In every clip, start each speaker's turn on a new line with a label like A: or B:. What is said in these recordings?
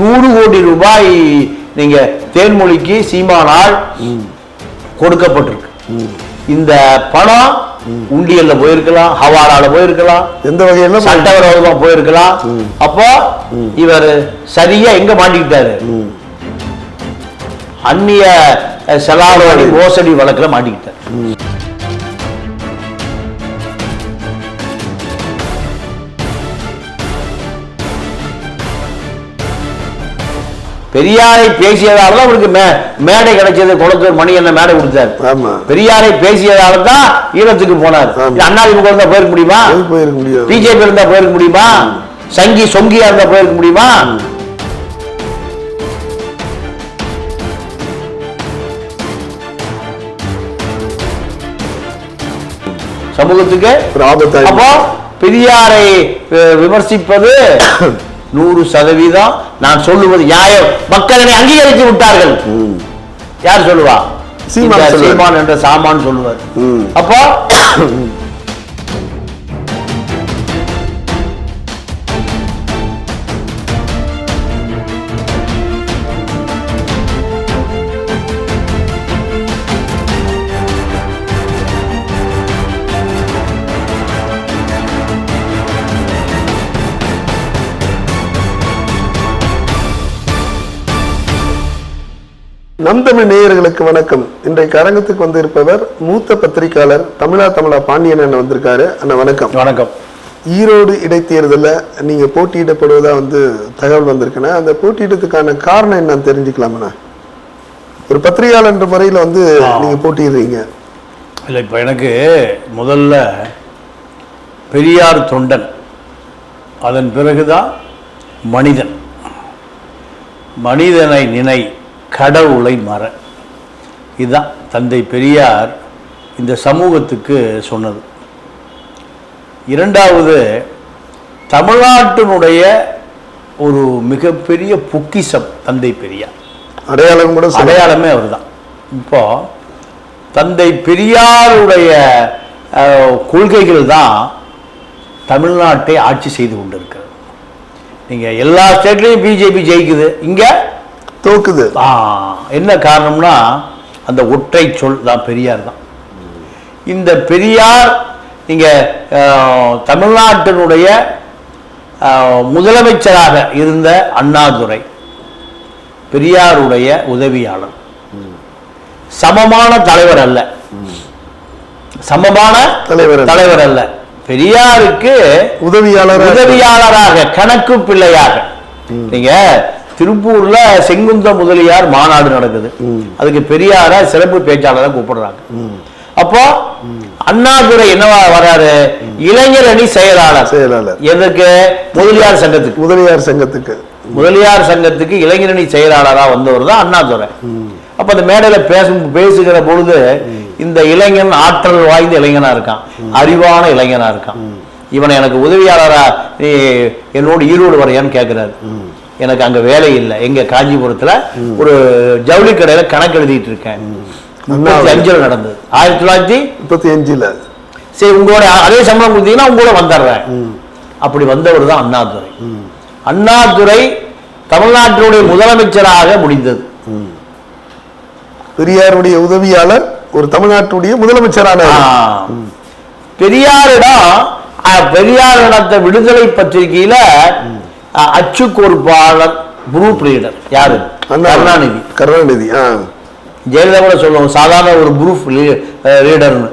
A: நூறு கோடி ரூபாய் நீங்க தேன்மொழிக்கு சீமானால் கொடுக்கப்பட்டிருக்கு. இந்த பணம் உண்டியல்ல போயிருக்கலாம் ஹவாலால போயிருக்கலாம்
B: எந்த வகையில
A: சட்டவிரோதமா போயிருக்கலாம். அப்போ இவர் சரியா எங்க மாட்டிக்கிட்டாரு? அந்நிய செலாவணி மோசடி வழக்குல மாட்டிக்கிட்டார். பெரியாரை பேசியதால தான் அவருக்கு மே- மேடை கிடைச்சது குளத்தூர் மணி என்ன மேடை கொடுத்தாரு.
B: ஆமா.
A: பெரியாரை பேசியதால தான் ஈழத்துக்கு போனார்.
B: ஆமா.
A: அண்ணாதிமுக இருந்தா போயிருக்க முடியுமா?
B: போயிருக்க முடியாது?
A: பிஜேபி இருந்தா போயிருக்க முடியுமா? சங்கி சொங்கியா இருந்தா போயிருக்க முடியுமா? சமூகத்துக்கு அப்போ பெரியாரை விமர்சிப்பது நூறு சதவீதம் நான் சொல்லுவது நியாயம். மக்கள் என்னை அங்கீகரித்து விட்டார்கள். யார் சொல்லுவா?
B: சீமான்
A: என்ற சாமான் சொல்லுவார். அப்போ
B: நம் தமிழ் நேயர்களுக்கு வணக்கம். இன்றைக்கு அரங்கத்துக்கு வந்திருப்பவர் மூத்த பத்திரிகையாளர் தமிழா தமிழா பாண்டியன் அண்ணன் வந்திருக்காரு. அண்ணா வணக்கம்.
A: வணக்கம்.
B: ஈரோடு இடைத்தேர்தலில் நீங்க போட்டியிடப்படுவதா வந்து தகவல் வந்திருக்குண்ணா அந்த போட்டியிடத்துக்கான காரணம் என்னன்னு தெரிஞ்சுக்கலாமண்ணா ஒரு பத்திரிகையாளர் முறையில் வந்து நீங்க போட்டியிடுறீங்க.
A: இல்லை இப்போ எனக்கு முதல்ல பெரியார் தொண்டன். அதன் பிறகுதான் மனிதன். மனிதனை நினை கடவுளை மற. இதுதான் தந்தை பெரியார் இந்த சமூகத்துக்கு சொன்னது. இரண்டாவது தமிழ்நாட்டினுடைய ஒரு மிகப்பெரிய பொக்கிஷம் தந்தை பெரியார்.
B: அடையாளம் கூட
A: அடையாளமே அவர்தான். இப்போ தந்தை பெரியாருடைய கொள்கைகள் தான் தமிழ்நாட்டை ஆட்சி செய்து கொண்டிருக்கிறது. நீங்க எல்லா ஸ்டேட்லையும் பிஜேபி ஜெயிக்குது. இங்க
B: தோக்குது.
A: ஆ, என்ன காரணம்னா அந்த ஒற்றை சொல் தான் பெரியார் தான். இந்த பெரியார் நீங்க அஹ், தமிழ்நாட்டினுடைய முதலமைச்சராக இருந்த அண்ணாதுரை பெரியாருடைய உதவியாளர். சமமான தலைவர் அல்ல. சமமான
B: தலைவர்.
A: தலைவர் அல்ல. பெரியாருக்கு
B: உதவியாளர்
A: உதவியாளராக கணக்கு பிள்ளையாக. நீங்க திருப்பூர்ல செங்குந்த முதலியார் மாநாடு நடக்குது. அதுக்கு பெரியார சிறப்பு பேச்சாளரை கூப்பிடுறாங்க. அப்போ அண்ணாதுரை என்னவா வராரு? இளைஞர் அணி செயலாளர்.
B: செயலாளர்.
A: எதுக்கு? முதலியார் சங்கத்துக்கு.
B: முதலியார் சங்கத்துக்கு.
A: முதலியார் சங்கத்துக்கு இளைஞரணி செயலாளரா வந்தவர் தான் அண்ணாதுரை. அப்ப அந்த மேடையில பேசும் பேசுகிற பொழுது இந்த இளைஞன் ஆற்றல் வாய்ந்த இளைஞனா இருக்கான். அறிவான இளைஞனா இருக்கான். இவனை எனக்கு உதவியாளரா நீ என்னோட ஈரோடு வரையான்னு கேட்கிறாரு எனக்கு அங்க வேலை இல்லை. எங்க காஞ்சிபுரத்துல ஒரு ஜவுளி கடையில கணக்கு எழுதிட்டு இருக்கேன். முப்பத்தி அஞ்சுல நடந்தது. ஆயிரத்தி தொள்ளாயிரத்தி
B: முப்பத்தி அஞ்சுல.
A: சரி உங்களோட அதே சம்பளம் கொடுத்தீங்கன்னா உங்களோட வந்துடுறேன். அப்படி வந்தவர் தான் அண்ணாதுரை. அண்ணாதுரை தமிழ்நாட்டினுடைய முதலமைச்சராக முடிந்தது.
B: பெரியாருடைய உதவியாளர் ஒரு தமிழ்நாட்டுடைய முதலமைச்சரான.
A: பெரியாரிடம் அ, பெரியார் நடத்த விடுதலை பத்திரிகையில அச்சு கோர்ப்பாளர் குரூப் லீடர் யாரு. கருணாநிதி.
B: கருணாநிதி
A: ஜெயலலிதா கூட சொல்லுவோம் சாதாரண ஒரு குரூப் லீடர்னு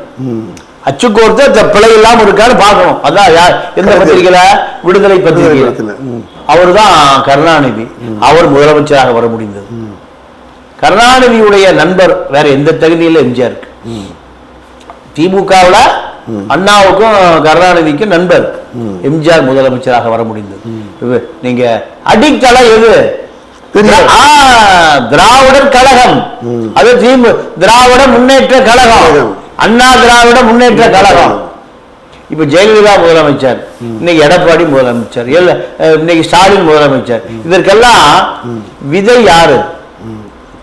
A: அச்சு கோர்த்து இந்த பிழை இல்லாம இருக்கான்னு பார்க்கணும். அதான் யார் எந்த. பத்திரிகையில? விடுதலை பத்திரிகையில. அவர் தான் கருணாநிதி. அவர் முதலமைச்சராக வர முடிந்தது. கருணாநிதியுடைய நண்பர் வேற எந்த தகுதியில எம்ஜிஆர் இருக்கு? திமுகவுல அண்ணாவுக்கும் கருணாநிதிக்கும் நண்பர். எம்ஜிஆர் முதலமைச்சராக வர முடிந்தது. நீங்க அடித்தளம் எது? திராவிடர் கழகம். அது திமு திராவிட முன்னேற்ற கழகம். அண்ணா திராவிட முன்னேற்ற கழகம். இப்ப ஜெயலலிதா முதலமைச்சர் இன்னைக்கு எடப்பாடி முதலமைச்சர் இன்னைக்கு ஸ்டாலின் முதலமைச்சர். இதற்கெல்லாம் விதை யாரு?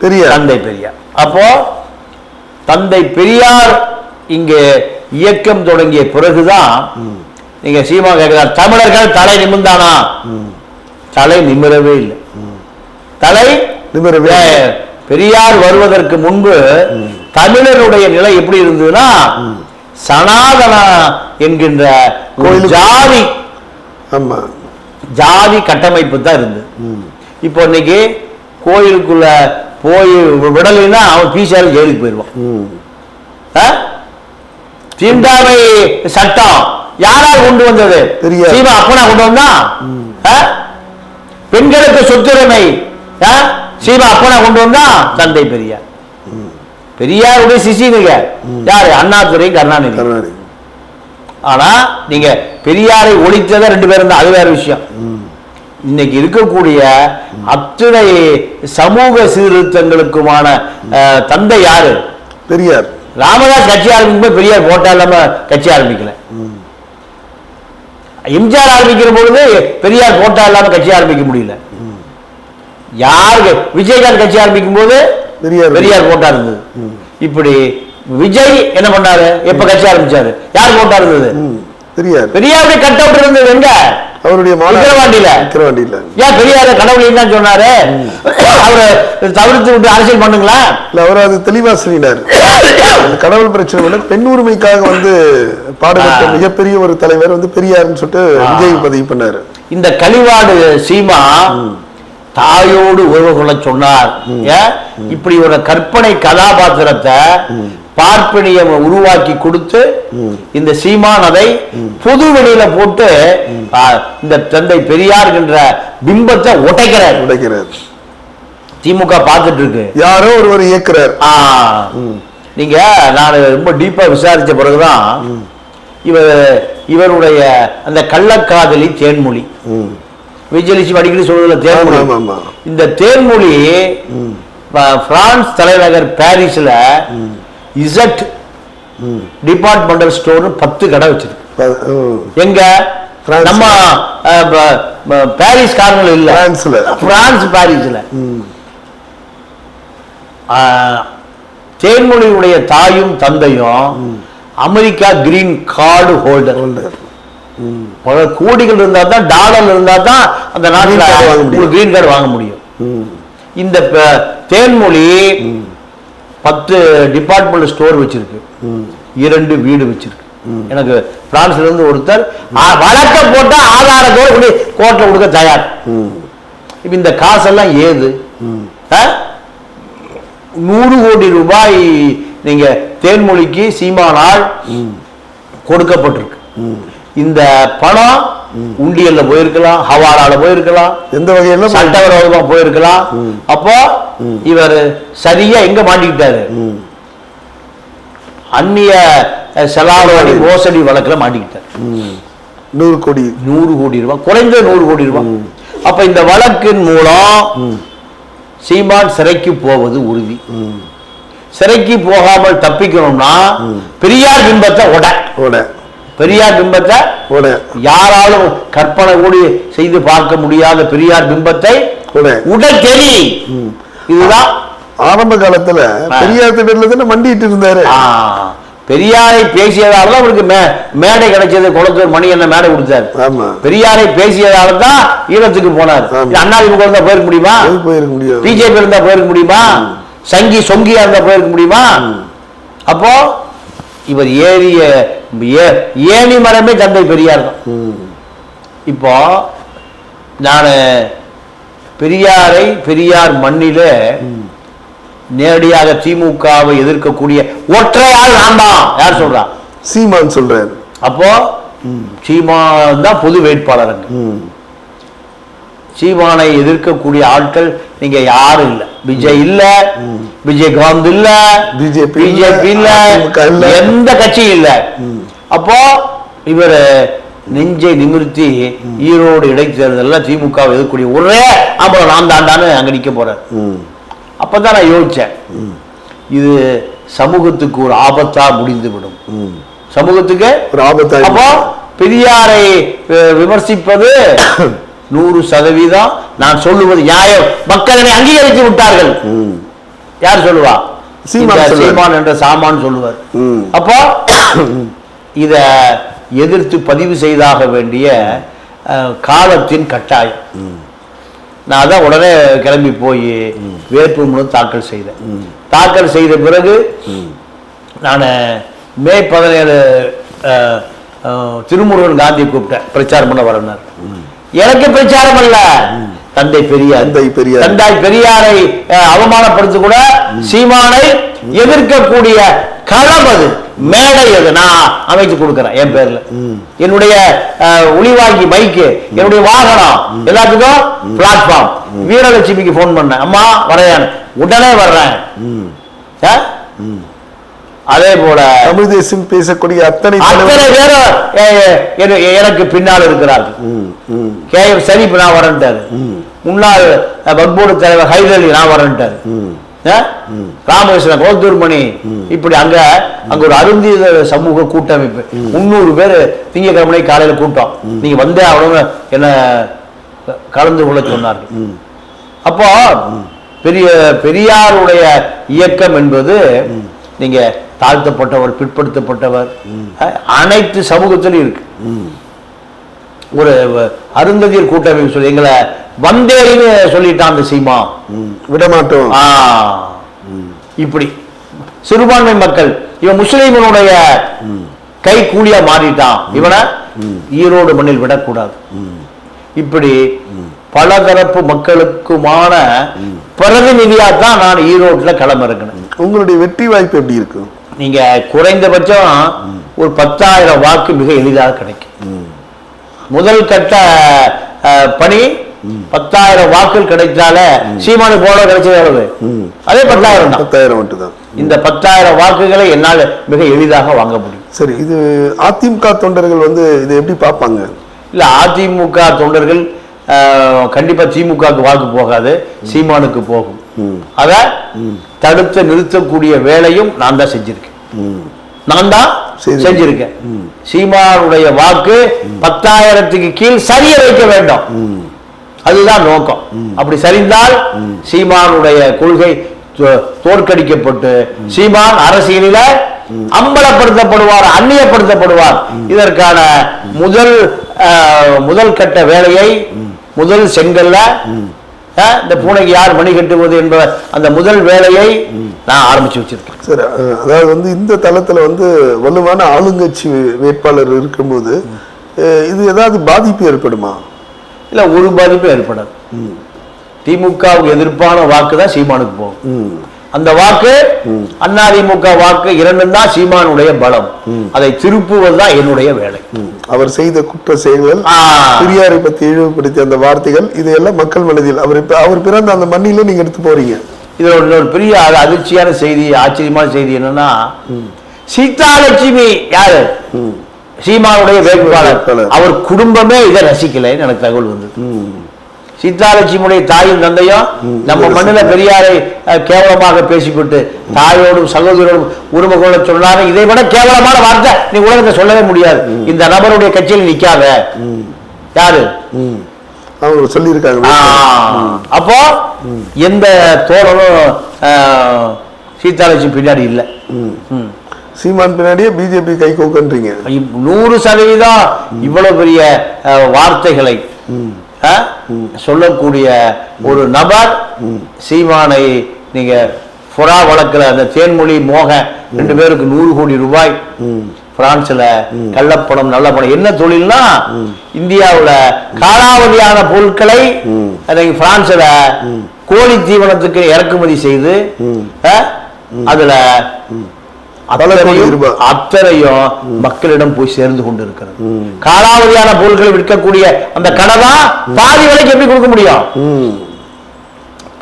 B: பெரியார்.
A: தந்தை பெரியார். அப்போ தந்தை பெரியார் இங்கே இயக்கம் தொடங்கிய பிறகுதான் நீங்க சீமா கேட்கிறார் தமிழர்கள் தலை நிமிர்ந்தானா? தலை நிமிரவே இல்லை. தலை
B: நிமிர வேண்டும்.
A: ஏ, பெரியார் வருவதற்கு முன்பு தமிழருடைய நிலை எப்படி இருந்ததுன்னா சனாதனா என்கின்ற ஜாதி
B: ஆமா.
A: ஜாதி கட்டமைப்பு தான் இருந்தது. இப்போ இன்னைக்கு கோயிலுக்குள்ள போய் விடலைன்னா அவன் பீசாரி ஜெயிலுக்கு போயிடுவான்? தீண்டாமை சட்டம் யாரால் கொண்டு வந்தது. சீமா அப்பனா கொண்டு வந்தா? பெண்களுக்கு சொத்துரிமை? சீமா அப்பனா கொண்டு வந்தா? தந்தை பெரியார். பெரியாருடைய சிசினுங்க யாரு? அண்ணாதுரை கருணாநிதி. ஆனா நீங்க பெரியாரை ஒழித்ததை ரெண்டு பேரும் தான். அது வேற விஷயம். இன்னைக்கு இருக்கக்கூடிய அத்தனை சமூக சீர்திருத்தங்களுக்குமான தந்தை யாரு?
B: பெரியார்.
A: ராமதாஸ் கட்சி ஆரம்பிக்கும்போது பெரியார் போட்டா இல்லாம கட்சி ஆரம்பிக்கல. எம்ஜிஆர் ஆரம்பிக்கிற பொழுது பெரியார் போட்டா இல்லாம கட்சி ஆரம்பிக்க முடியல. யாருக்கு விஜயகாந்த் கட்சி ஆரம்பிக்கும் போது
B: பெரியார்.
A: பெரியார் போட்டா இருந்தது. இப்படி விஜய் என்ன பண்ணாரு? எப்ப கட்சி ஆரம்பிச்சாரு? யார் போட்டா இருந்தது?
B: பெரியார்
A: பெரியாருடைய கட் அவுட் இருந்தது எங்க?
B: அவருடைய மாநாடு
A: விக்கிரவாண்டியில.
B: விக்கிரவாண்டியில
A: ஏன் பெரியார கடவுள் தான் சொன்னாரு? அவரை தவிர்த்து விட்டு அரசியல் பண்ணுங்களா?
B: இல்ல அவர் அது தெளிவா சொல்லினார். அந்த கடவுள் பிரச்சனை விட பெண் உரிமைக்காக வந்து பாடுபட்ட. மிகப்பெரிய ஒரு தலைவர் வந்து பெரியார்னு சொல்லிட்டு விஜய் பதிவு பண்ணாரு.
A: இந்த கலிவாடு சீமா தாயோடு உறவு கொள்ள சொன்னார்? இப்படி ஒரு கற்பனை கதாபாத்திரத்தை பார்ப்பனியம் உருவாக்கி கொடுத்து இந்த சீமான் அதை பொது வெளியில போட்டு இந்த தந்தை பெரியார் என்ற பிம்பத்தை உடைக்கிறார்.
B: உடைக்கிறார்.
A: திமுக பார்த்துட்டு இருக்கு.
B: யாரோ ஒருவர் இயக்குறார்.
A: ஆ, நீங்க நான் ரொம்ப டீப்பா விசாரிச்ச பிறகுதான் இவர் இவருடைய அந்த கள்ளக்காதலி தேன்மொழி. விஜயலட்சுமி அடிக்கடி சொல்றதுல தேன்மொழி. இந்த தேன்மொழி பிரான்ஸ் தலைநகர் பாரிஸ்ல இசட் டிபார்ட்மெண்டல் ஸ்டோர் பத்து கடை வச்சிருக்கு. எங்க. நம்ம பாரிஸ் காரணங்கள் இல்ல
B: பிரான்ஸ்ல.
A: பிரான்ஸ் பாரிஸ்ல தேன்மொழியுடைய தாயும் தந்தையும் அமெரிக்கா கிரீன் கார்டு ஹோல்டர். பல கோடிகள் இருந்தா தான் டாலர் இருந்தா தான் அந்த நாட்டில். கிரீன் கார்டு வாங்க முடியும்
B: ம்.
A: இந்த தேன்மொழி பத்து டிபார்ட்மெண்ட் ஸ்டோர் வச்சிருக்கு.
B: ம்.
A: இரண்டு வீடு வச்சிருக்கு. எனக்கு பிரான்ஸ்ல இருந்து ஒருத்தர் வழக்க போட்டா ஆதாரத்தோடு கொண்டு கோர்ட்ல கொடுக்க தயார்.
B: ம்.
A: இப்ப இந்த காசெல்லாம் ஏது? நூறு கோடி ரூபாய் நீங்க தேன்மொழிக்கு சீமானால் கொடுக்கப்பட்டிருக்கு. இந்த பணம் உண்டியல்ல போயிருக்கலாம் ஹவாலால போயிருக்கலாம்
B: எந்த வகையில
A: சட்டவிரோதமா போயிருக்கலாம். அப்போ இவர் சரியா எங்க மாட்டிக்கிட்டாரு. அந்நிய அஹ், செலாவணி மோசடி வழக்குல மாட்டிக்கிட்டார்.
B: நூறு கோடி.
A: நூறு கோடி ரூபாய் குறைந்த நூறு கோடி ரூபாய் அப்ப இந்த வழக்கின் மூலம் சீமான் சிறைக்கு போவது உறுதி. சிறைக்கு போகாமல் தப்பிக்கணும்னா பெரியார் பிம்பத்தை உட.
B: ஓட
A: பெரியார் பிம்பத்தை யாராலும் கற்பனை கூடி செய்து பார்க்க முடியாத பெரியார் பிம்பத்தை தெரி இதுதான்
B: ஆரம்ப காலத்துல பெரியார் திடல்ல தானே மண்டிட்டு இருந்தாரு.
A: பெரியாரை பேசியதால தான் அவருக்கு மே- மேடை கிடைச்சது. குளத்தூர் மணி என்ன மேடை கொடுத்தாரு. பெரியாரை பேசியதால தான் ஈழத்துக்கு போனார். அண்ணாதிமுக இருந்தா போயிருக்க முடியுமா?
B: போயிருக்க முடியாது?
A: பிஜேபி இருந்தா போயிருக்க முடியுமா? சங்கி சொங்கியா இருந்தா போயிருக்க முடியுமா? அப்போ இவர் ஏறிய ஏணி மரமே தந்தை பெரியார் தான். இப்போ நான் பெரியாரை பெரியார் மண்ணிலே நேரடியாக திமுகவை எதிர்க்கக்கூடிய ஒற்றையாள் நான் தான். யார் சொல்றா?
B: சீமான் சொல்றாரு.
A: அப்போ சீமான் தான் பொது வேட்பாளர். சீமானை எதிர்க்கக்கூடிய ஆட்கள் நீங்க யாரும் இல்ல. விஜய் இல்ல. விஜயகாந்த் இல்ல
B: இல்ல,
A: பிஜேபி இல்ல. எந்த கட்சியும் இல்ல. அப்போ இவர் நெஞ்சை நிமிர்த்தி ஈரோடு இடைத்தேர்தல்ல திமுக வை எதிர்க்கக்கூடிய ஒரே அப்புறம் நான் தாண்டான்னு அங்க நிக்க போறார்.
B: ம்.
A: அப்பதான் நான் யோசிச்சேன். இது சமூகத்துக்கு ஒரு ஆபத்தா முடிந்து விடும்
B: ம்.
A: சமூகத்துக்கு
B: ஒரு ஆபத்தாய்
A: அப்போ பெரியாரை விமர்சிப்பது நூறு சதவீதம். நான் சொல்லுவது நியாயம். மக்கள் அங்கீகரித்து விட்டார்கள். யார் சொல்லுவா?
B: சீமான்
A: என்ற சாமான் சொல்லுவார். அப்போ இத எதிர்த்து பதிவு செய்தாக வேண்டிய காலத்தின் கட்டாயம். நான் அதான் உடனே கிளம்பி போய் வேட்புமனு தாக்கல் செய்தேன். தாக்கல் செய்த பிறகு நான் மே பதினேழு திருமுருகன் காந்தி கூப்பிட்டேன். பிரச்சாரம் பண்ண வரனார் எனக்கு பிரச்சாரம் அல்ல. தந்தை பெரியார்.
B: தந்தை பெரியார்.
A: தந்தை பெரியாரை அவமானப்படுத்த கூட சீமானை எதிர்க்கக்கூடிய களம் அது. மேடை அது. நான் அமைச்சு கொடுக்கிறேன் என் பேர்ல. என்னுடைய ஒளிவாங்கி மைக்கு என்னுடைய வாகனம். எல்லாத்துக்கும் பிளாட்ஃபார்ம் வீரலட்சுமிக்கு ஃபோன் பண்ணேன். அம்மா வரையான். உடனே வர்றேன்? அதே போல
B: தமிழ் தேசம் பேசக்கூடிய அத்தனை
A: அத்தனை பேரும் எனக்கு பின்னால் இருக்கிறார்கள். கே எம் சரீப் நான் வரேன்ட்டாரு. முன்னாள் வக்போர்டு தலைவர் ஹைதர் அலி நான் வரேன்ட்டாரு? ராமகிருஷ்ணன் கோத்தூர்மணி இப்படி அங்க அங்க ஒரு அருந்திய சமூக கூட்டமைப்பு. முந்நூறு பேர் திங்கக்கிழமை காலையில கூட்டம் நீங்க வந்தே அவ்வளவு என்ன கலந்து கொள்ள சொன்னார்கள். அப்போ பெரிய பெரியாருடைய இயக்கம் என்பது நீங்க தாழ்த்தப்பட்டவர் பிற்படுத்தப்பட்டவர் அனைத்து சமூகத்திலும் இருக்கு. ஒரு அருந்ததியர் கூட்டமைப்பு சொல்லி எங்களை வந்தேரின்னு சொல்லிட்டான் அந்த சீமா.
B: விடமாட்டோம்.
A: இப்படி. சிறுபான்மை மக்கள் இவன் முஸ்லீம்களுடைய கை கூலியா மாறிட்டான். இவனை ஈரோடு மண்ணில் விடக்கூடாது. இப்படி பலதரப்பு மக்களுக்குமான பிரதிநிதியா தான் நான் ஈரோட்ல களமிறங்கினேன்
B: உங்களுடைய வெற்றி வாய்ப்பு எப்படி இருக்கும்?
A: நீங்க குறைந்தபட்சம் ஒரு பத்தாயிரம் வாக்கு மிக எளிதாக கிடைக்கும். முதல் கட்ட பணி பத்தாயிரம் வாக்குகள் கிடைச்சாலே சீமானு போல கிடைச்சது எவ்வளவு? அதே பத்தாயிரம்
B: பத்தாயிரம் மட்டும்தான்.
A: இந்த பத்தாயிரம் வாக்குகளை என்னால் மிக எளிதாக வாங்க முடியும்.
B: சரி இது அதிமுக தொண்டர்கள் வந்து இதை எப்படி பார்ப்பாங்க?
A: இல்ல அதிமுக தொண்டர்கள் கண்டிப்பா திமுகவுக்கு வாக்கு போகாது சீமானுக்கு போகும். அத தடுத்து நிறுத்தக்கூடிய வேலையும் நான் தான் செஞ்சிருக்கேன். நான் தான். செஞ்சிருக்கேன் சீமானுடைய வாக்கு பத்தாயிரத்துக்கு கீழ் சரிய வைக்க வேண்டும். அதுதான் நோக்கம். அப்படி சரிந்தால் சீமானுடைய கொள்கை தோற்கடிக்கப்பட்டு சீமான் அரசியலில அம்பலப்படுத்தப்படுவார் அந்நியப்படுத்தப்படுவார். இதற்கான முதல் முதல் கட்ட வேலையை முதல் செங்கல்ல இந்த பூனைக்கு யார் மணி கட்டுவது என்ற அந்த முதல் வேலையை நான் ஆரம்பிச்சு வச்சிருக்கேன்.
B: சரி அதாவது வந்து இந்த தளத்துல வந்து வலுவான ஆளுங்கட்சி வேட்பாளர் இருக்கும்போது இது ஏதாவது பாதிப்பு ஏற்படுமா?
A: இல்ல ஒரு பாதிப்பும் ஏற்படாது. திமுகவுக்கு எதிர்ப்பான வாக்கு தான் சீமானுக்கு போகும். அந்த வாக்கு அதிமுக வாக்கு இரண்டும் தான் சீமானுடைய பலம். அதை திருப்புவதுதான் என்னுடைய வேலை.
B: அவர் செய்த குற்ற செயல்கள். பெரியாரை பத்தி இழிவுபடுத்திய அந்த வார்த்தைகள் இதையெல்லாம் மக்கள் மனதில் அவர் அவர் பிறந்த அந்த மண்ணிலே நீங்க எடுத்து போறீங்க.
A: இதுல ஒரு பெரிய அது அதிர்ச்சியான செய்தி ஆச்சரியமான செய்தி என்னன்னா சீதாலட்சுமி யாரு? சீமானுடைய வேட்பாளர். அவர் குடும்பமே இதை ரசிக்கலைன்னு எனக்கு தகவல் வந்தது. சீதாலட்சுமியுடைய தாயும் தந்தையும் நம்ம மண்ணில பெரியாரை கேவலமாக பேசிவிட்டு தாயோடும் சகோதரோடும் உரிமை கொள்ள சொன்னாரு இதை விட கேவலமான வார்த்தை நீ உலகத்தை சொல்லவே முடியாது. இந்த நபருடைய கட்சியில் நிக்காத. யாரு.
B: அவங்க சொல்லியிருக்காங்க.
A: அப்போ எந்த தோழனும் சீதாலட்சுமி பின்னாடி இல்லை.
B: சீமான் பின்னாடியே பிஜேபி கை கோக்கன்றீங்க.
A: நூறு சதவீதம் இவ்வளவு பெரிய வார்த்தைகளை சொல்லக்கூடிய ஒரு நபர் சீமானை நீங்க புறா வழக்குல அந்த தேன்மொழி மோக ரெண்டு பேருக்கு நூறு கோடி ரூபாய் பிரான்ஸ்ல கள்ளப்பணம் நல்ல பணம். என்ன தொழில்னா இந்தியாவில் காலாவதியான பொருட்களை பிரான்ஸ்ல கோழி தீவனத்துக்கு இறக்குமதி செய்து அதுல அத்தனையும் மக்களிடம் போய் சேர்ந்து கொண்டிருக்கிறது. காலாவதியான பொருட்களை விற்கக்கூடிய அந்த கடை தான் பாதி விலைக்கு எப்படி கொடுக்க முடியும்.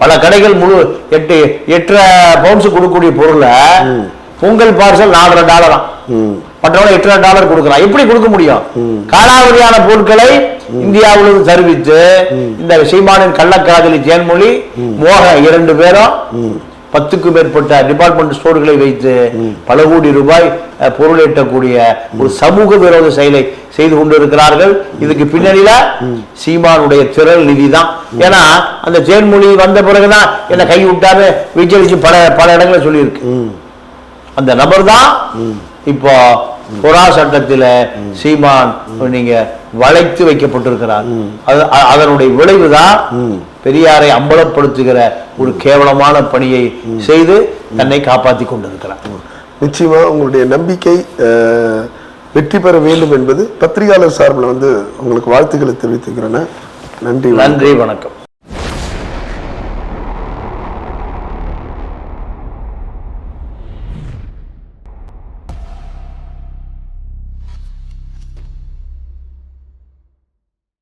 A: பல கடைகள் முழு எட்டு எட்டரை பவுன்ஸ் கொடுக்கக்கூடிய பொருளை பொங்கல் பார்சல் நாலரை டாலராம்
B: ம்.
A: மற்றவங்க எட்டரை டாலர் கொடுக்கலாம். எப்படி கொடுக்க முடியும்? காலாவதியான பொருட்களை இந்தியாவிலிருந்து தருவித்து இந்த சீமானின் கள்ளக்காதலி தேன்மொழி மோக இரண்டு பேரும் பத்துக்கும் மேற்பட்ட டிபார்ட்மெண்ட் ஸ்டோர்களை வைத்து பல கோடி ரூபாய் பொருள் ஈட்டக்கூடிய ஒரு சமூக விரோத செயலை செய்து கொண்டிருக்கிறார்கள். இதுக்கு பின்னணியில சீமானுடைய திரள் நிதி தான் ஏன்னா அந்த தேன்மொழி வந்த பிறகுதான் என்ன கை விட்டாரு விஜய் பல பல இடங்களை சொல்லியிருக்கு. அந்த நபர் தான் இப்போ புறா சட்டத்தில சீமான் நீங்க வளைத்து வைக்கப்பட்டிருக்கிறார். அதனுடைய விளைவு தான் பெரியாரை அம்பலப்படுத்துகிற ஒரு கேவலமான பணியை செய்து தன்னை காப்பாற்றி கொண்டிருக்கிறார்.
B: நிச்சயமா உங்களுடைய நம்பிக்கை வெற்றி பெற வேண்டும் என்பது பத்திரிகையாளர் சார்பில் வந்து உங்களுக்கு வாழ்த்துக்களை தெரிவித்துக்கிறேன். நன்றி
A: நன்றி வணக்கம்.